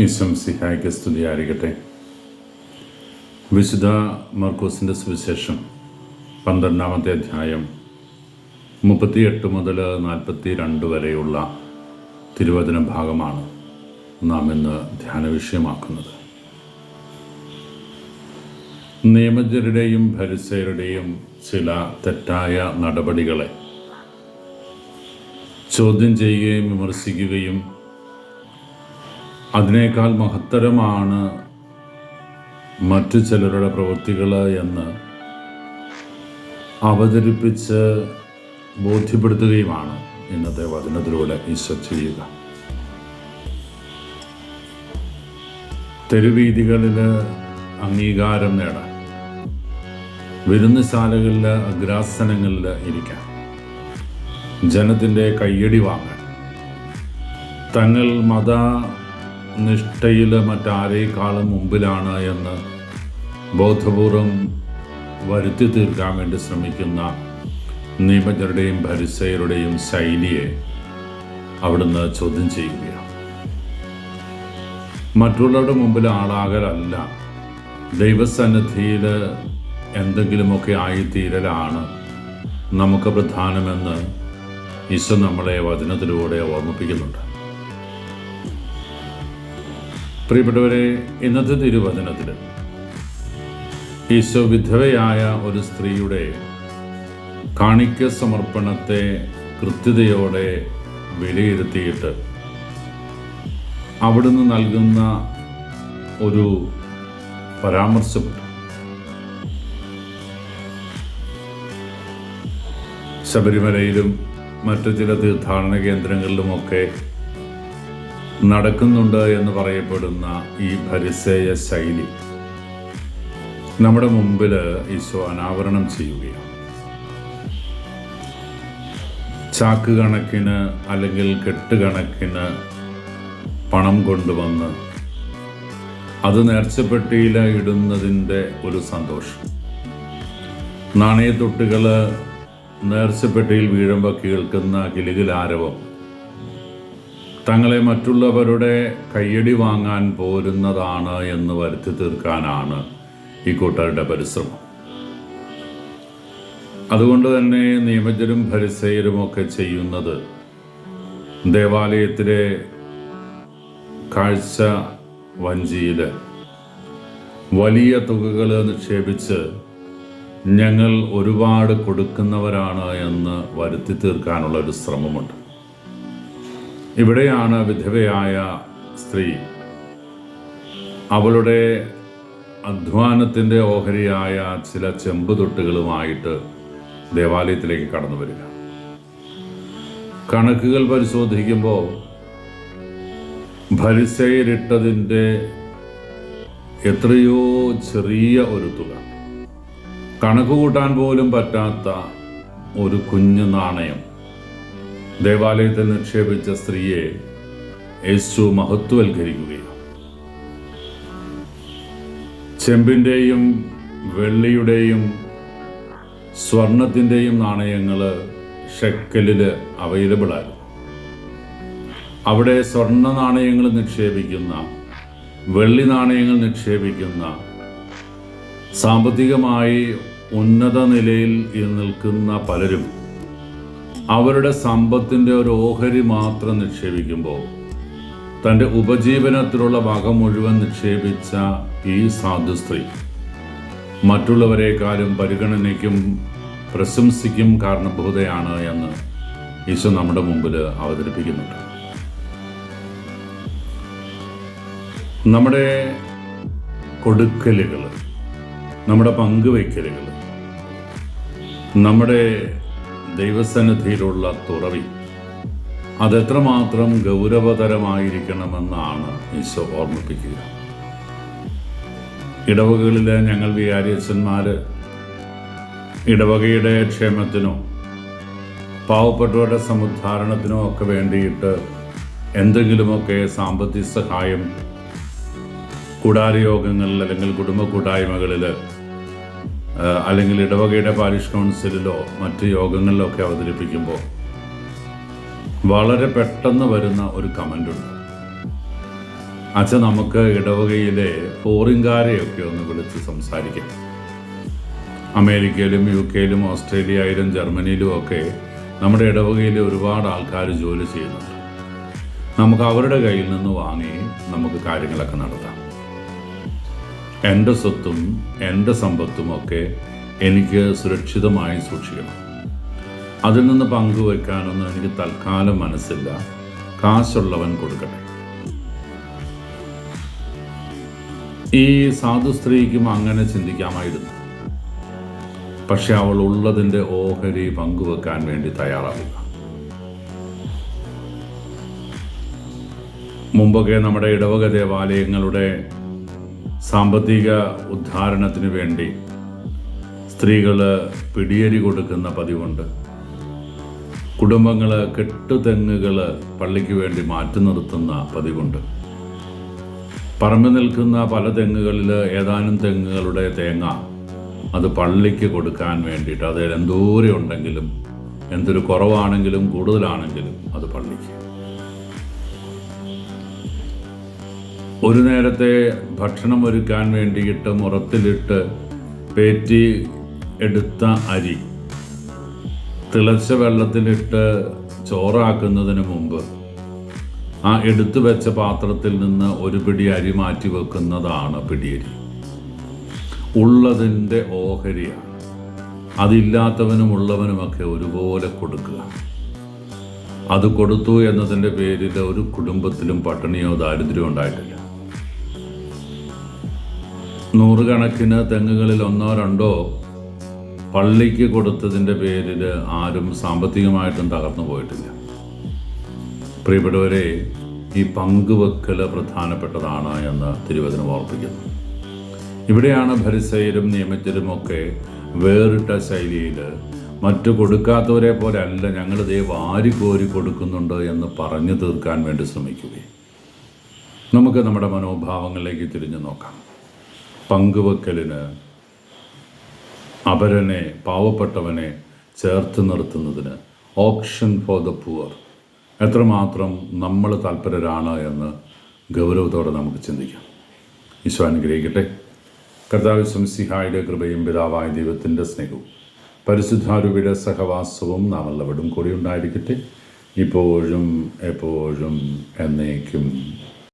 ഈശം സിഹായിക്ക് സ്തുതിയായിരിക്കട്ടെ. വിശുദ്ധ മർക്കോസിന്റെ സുവിശേഷം പന്ത്രണ്ടാമത്തെ അധ്യായം മുപ്പത്തിയെട്ട് മുതൽ നാൽപ്പത്തി രണ്ട് വരെയുള്ള തിരുവചന ഭാഗമാണ് നാം ഇന്ന് ധ്യാന വിഷയമാക്കുന്നത്. നിയമജരുടെയും ഭരിസയരുടെയും ചില തെറ്റായ നടപടികളെ ചോദ്യം ചെയ്യുകയും വിമർശിക്കുകയും അതിനേക്കാൾ മഹത്തരമാണ് മറ്റു ചിലരുടെ പ്രവൃത്തികൾ എന്ന് അവതരിപ്പിച്ച് ബോധ്യപ്പെടുത്തുകയുമാണ് ഇന്നത്തെ വചനത്തിലൂടെ ഈശോ ചെയ്യുക തെരുവീതികളിൽ അംഗീകാരം നേടാൻ വിരുന്നുശാലകളിൽ അഗ്രാസനങ്ങളിൽ ഇരിക്കാം ജനത്തിന്റെ കയ്യടി വാങ്ങാൻ തങ്ങൾ മത നിഷ്ഠയിൽ മറ്റാരേക്കാളും മുമ്പിലാണ് എന്ന് ബോധപൂർവം വരുത്തി തീർക്കാൻ വേണ്ടി ശ്രമിക്കുന്ന നിയമജ്ഞരുടെയും ഭരിസയരുടെയും ശൈലിയെ അവിടുന്ന് ചോദ്യം ചെയ്യുകയാണ്. മറ്റുള്ളവരുടെ മുമ്പിൽ ആളാകലല്ല ദൈവസന്നിധിയിൽ എന്തെങ്കിലുമൊക്കെ ആയിത്തീരലാണ് നമുക്ക് പ്രധാനമെന്ന് ഈശോ നമ്മളെ വചനത്തിലൂടെ ഓർമ്മിപ്പിക്കുന്നുണ്ട്. പ്രിയപ്പെട്ടവരെ ഇന്നത്തെ തിരുവചനത്തിൽ ഈശോ വിധവയായ ഒരു സ്ത്രീയുടെ കാണിക്ക സമർപ്പണത്തെ കൃത്യതയോടെ വിലയിരുത്തിയിട്ട് അവിടുന്ന് നൽകുന്ന ഒരു പരാമർശമുണ്ട്. ശബരിമലയിലും മറ്റു ചില തീർത്ഥാടന കേന്ദ്രങ്ങളിലുമൊക്കെ നടക്കുന്നുണ്ട് എന്ന് പറയപ്പെടുന്ന ഈ പരിസേയ ശൈലി നമ്മുടെ മുമ്പിൽ ഈശോ അനാവരണം ചെയ്യുകയാണ്. ചാക്ക് കണക്കിന് അല്ലെങ്കിൽ കെട്ടുകണക്കിന് പണം കൊണ്ടുവന്ന് അത് നേർച്ചപ്പെട്ടിയിൽ ഇടുന്നതിന്റെ ഒരു സന്തോഷം. നാണയത്തൊട്ടുകൾ നേർച്ചപ്പെട്ടിയിൽ വീഴുമ്പോൾ കേൾക്കുന്ന കിലുകിലാരവം തങ്ങളെ മറ്റുള്ളവരുടെ കയ്യടി വാങ്ങാൻ പോരുന്നതാണ് എന്ന് വരുത്തി തീർക്കാനാണ് ഈ കൂട്ടരുടെ പരിശ്രമം. അതുകൊണ്ട് തന്നെ നിയമജരും ഭരിസയരുമൊക്കെ ചെയ്യുന്നത് ദേവാലയത്തിലെ കാഴ്ച വഞ്ചിയിൽ വലിയ തുകകൾ നിക്ഷേപിച്ച് ഞങ്ങൾ ഒരുപാട് കൊടുക്കുന്നവരാണ് എന്ന് വരുത്തി തീർക്കാനുള്ള ഒരു ശ്രമമുണ്ട്. ഇവിടെയാണ് വിധവയായ സ്ത്രീ. അവളുടെ അധ്വാനത്തിന്റെ ഓഹരിയായ ചില ചെമ്പുതൊട്ടുകളുമായിട്ട് ദേവാലയത്തിലേക്ക് കടന്നു വരിക. കണക്കുകൾ പരിശോധിക്കുമ്പോൾ ഭരിസയിലിട്ടതിന്റെ എത്രയോ ചെറിയ ഒരു തുക. കണക്ക് കൂട്ടാൻ പോലും പറ്റാത്ത ഒരു കുഞ്ഞു നാണയം. ദേവാലയത്തിൽ നിക്ഷേപിച്ച സ്ത്രീയെ യേശു മഹത്വവൽക്കരിക്കുകയാണ്. ചെമ്പിന്റെയും വെള്ളിയുടെയും സ്വർണത്തിന്റെയും നാണയങ്ങൾ ഷെക്കലിൽ അവൈലബിളായിരുന്നു അവിടെ സ്വർണ നാണയങ്ങൾ നിക്ഷേപിക്കുന്ന വെള്ളി നാണയങ്ങൾ നിക്ഷേപിക്കുന്ന സാമ്പത്തികമായി ഉന്നത നിലയിൽ നിൽക്കുന്ന പലരും അവരുടെ സമ്പത്തിന്റെ ഒരു ഓഹരി മാത്രം നിക്ഷേപിക്കുമ്പോൾ തന്റെ ഉപജീവനത്തിലുള്ള വക മുഴുവൻ നിക്ഷേപിച്ച ഈ സാധു സ്ത്രീ മറ്റുള്ളവരെക്കാളും പരിഗണനയ്ക്കും പ്രശംസിക്കും കാരണഭൂതയാണ് എന്ന് ഈശോ നമ്മുടെ മുമ്പിൽ അവതരിപ്പിക്കുന്നുണ്ട്. നമ്മുടെ കൊടുക്കലുകൾ നമ്മുടെ പങ്കുവയ്ക്കലുകൾ നമ്മുടെ ദൈവസന്നിധിയിലുള്ള തുറവി. അതെത്രമാത്രം ഗൗരവതരമായിരിക്കണമെന്നാണ് ഈശോ ഓർമ്മിപ്പിക്കുക. ഇടവകളിലെ ഞങ്ങൾ വികാരിയച്ഛന്മാർ ഇടവകയുടെ ക്ഷേമത്തിനോ പാവപ്പെട്ടവരുടെ സമുദ്ധാരണത്തിനോ ഒക്കെ വേണ്ടിയിട്ട് എന്തെങ്കിലുമൊക്കെ സാമ്പത്തിക സഹായം കൂടാരയോഗങ്ങളിൽ അല്ലെങ്കിൽ കുടുംബ കൂട്ടായ്മകളിൽ അല്ലെങ്കിൽ ഇടവകയുടെ പാരിഷ് കൗൺസിലിലോ മറ്റ് യോഗങ്ങളിലോ ഒക്കെ അവതരിപ്പിക്കുമ്പോൾ വളരെ പെട്ടെന്ന് വരുന്ന ഒരു കമന്റ് ഉണ്ട്. അച്ഛൻ നമുക്ക് ഇടവകയിലെ ഫോറിൻകാരെയൊക്കെ ഒന്ന് വിളിച്ച് സംസാരിക്കാം. അമേരിക്കയിലും യു കെയിലും ഓസ്ട്രേലിയയിലും ജർമ്മനിയിലും ഒക്കെ നമ്മുടെ ഇടവകയിൽ ഒരുപാട് ആൾക്കാർ ജോലി ചെയ്യുന്നുണ്ട്. നമുക്ക് അവരുടെ കയ്യിൽ നിന്ന് വാങ്ങി നമുക്ക് കാര്യങ്ങളൊക്കെ നടത്താം. എന്റെ സ്വത്തും എന്റെ സമ്പത്തും ഒക്കെ എനിക്ക് സുരക്ഷിതമായി സൂക്ഷിക്കണം. അതിൽ നിന്ന് പങ്കുവെക്കാനൊന്നും എനിക്ക് തൽക്കാലം മനസ്സില്ല. കാശുള്ളവൻ കൊടുക്കട്ടെ. ഈ സാധു സ്ത്രീക്കും അങ്ങനെ ചിന്തിക്കാമായിരുന്നു. പക്ഷെ അവൾ ഉള്ളതിന്റെ ഓഹരി പങ്കുവെക്കാൻ വേണ്ടി തയ്യാറാവില്ല. മുമ്പൊക്കെ നമ്മുടെ ഇടവക ദേവാലയങ്ങളുടെ സാമ്പത്തിക ഉദ്ധാരണത്തിന് വേണ്ടി സ്ത്രീകൾ പിടിയരി കൊടുക്കുന്ന പതിവുണ്ട്. കുടുംബങ്ങൾ കെട്ടുതെങ്ങുകൾ പള്ളിക്ക് വേണ്ടി മാറ്റി നിർത്തുന്ന പതിവുണ്ട്. പറമ്പ് നിൽക്കുന്ന പല തെങ്ങുകളിൽ ഏതാനും തെങ്ങുകളുടെ തേങ്ങ അത് പള്ളിക്ക് കൊടുക്കാൻ വേണ്ടിയിട്ട് അതിൽ എന്തോരം ഉണ്ടെങ്കിലും എന്തൊരു കുറവാണെങ്കിലും കൂടുതലാണെങ്കിലും അത് പള്ളിക്ക്. ഒരു നേരത്തെ ഭക്ഷണം ഒരുക്കാൻ വേണ്ടിയിട്ട് മുറത്തിലിട്ട് പേറ്റി എടുത്ത അരി തിളച്ച വെള്ളത്തിലിട്ട് ചോറാക്കുന്നതിന് മുമ്പ് ആ എടുത്തു വെച്ച പാത്രത്തിൽ നിന്ന് ഒരു പിടി അരി മാറ്റി വെക്കുന്നതാണ് പിടിയരി. ഉള്ളതിന്റെ ഓഹരിയാണ്. അതില്ലാത്തവനും ഉള്ളവനുമൊക്കെ ഒരുപോലെ കൊടുക്കുക. അത് കൊടുത്തു എന്നതിന്റെ പേരിൽ ഒരു കുടുംബത്തിലും പട്ടിണിയോ ദാരിദ്ര്യമോ ഉണ്ടായിട്ടില്ല. നൂറുകണക്കിന് തെങ്ങുകളിൽ ഒന്നോ രണ്ടോ പള്ളിക്ക് കൊടുത്തതിന്റെ പേരിൽ ആരും സാമ്പത്തികമായിട്ടും തകർന്നു പോയിട്ടില്ല. പ്രിയപ്പെട്ടവരെ ഈ പങ്കുവെക്കൽ പ്രധാനപ്പെട്ടതാണ് എന്ന് തിരുവചനം ഓർപ്പിക്കുന്നു. ഇവിടെയാണ് ഭരിസയിലും നിയമിച്ചതുമൊക്കെ വേറിട്ട ശൈലിയിൽ മറ്റു കൊടുക്കാത്തവരെ പോലെ അല്ല ഞങ്ങൾ ദേ വാരിക്കോരി കൊടുക്കുന്നുണ്ട് എന്ന് പറഞ്ഞു തീർക്കാൻ വേണ്ടി ശ്രമിക്കുകയും. നമുക്ക് നമ്മുടെ മനോഭാവങ്ങളിലേക്ക് തിരിഞ്ഞു നോക്കാം. പങ്കുവെക്കലിന് അപരനെ പാവപ്പെട്ടവനെ ചേർത്ത് നിർത്തുന്നതിന് ഓപ്ഷൻ ഫോർ ദ പുവർ. എത്രമാത്രം നമ്മൾ താല്പര്യരാണ് എന്ന് ഗൗരവത്തോടെ നമുക്ക് ചിന്തിക്കാം. ഈശോ അനുഗ്രഹിക്കട്ടെ. കർത്താവ് സംസിഹായുടെ കൃപയും പിതാവായ ദൈവത്തിന്റെ സ്നേഹവും പരിശുദ്ധാരൂപിയുടെ സഹവാസവും നാം എല്ലാവരും കൂടി ഉണ്ടായിരിക്കട്ടെ. ഇപ്പോഴും എപ്പോഴും എന്നേക്കും.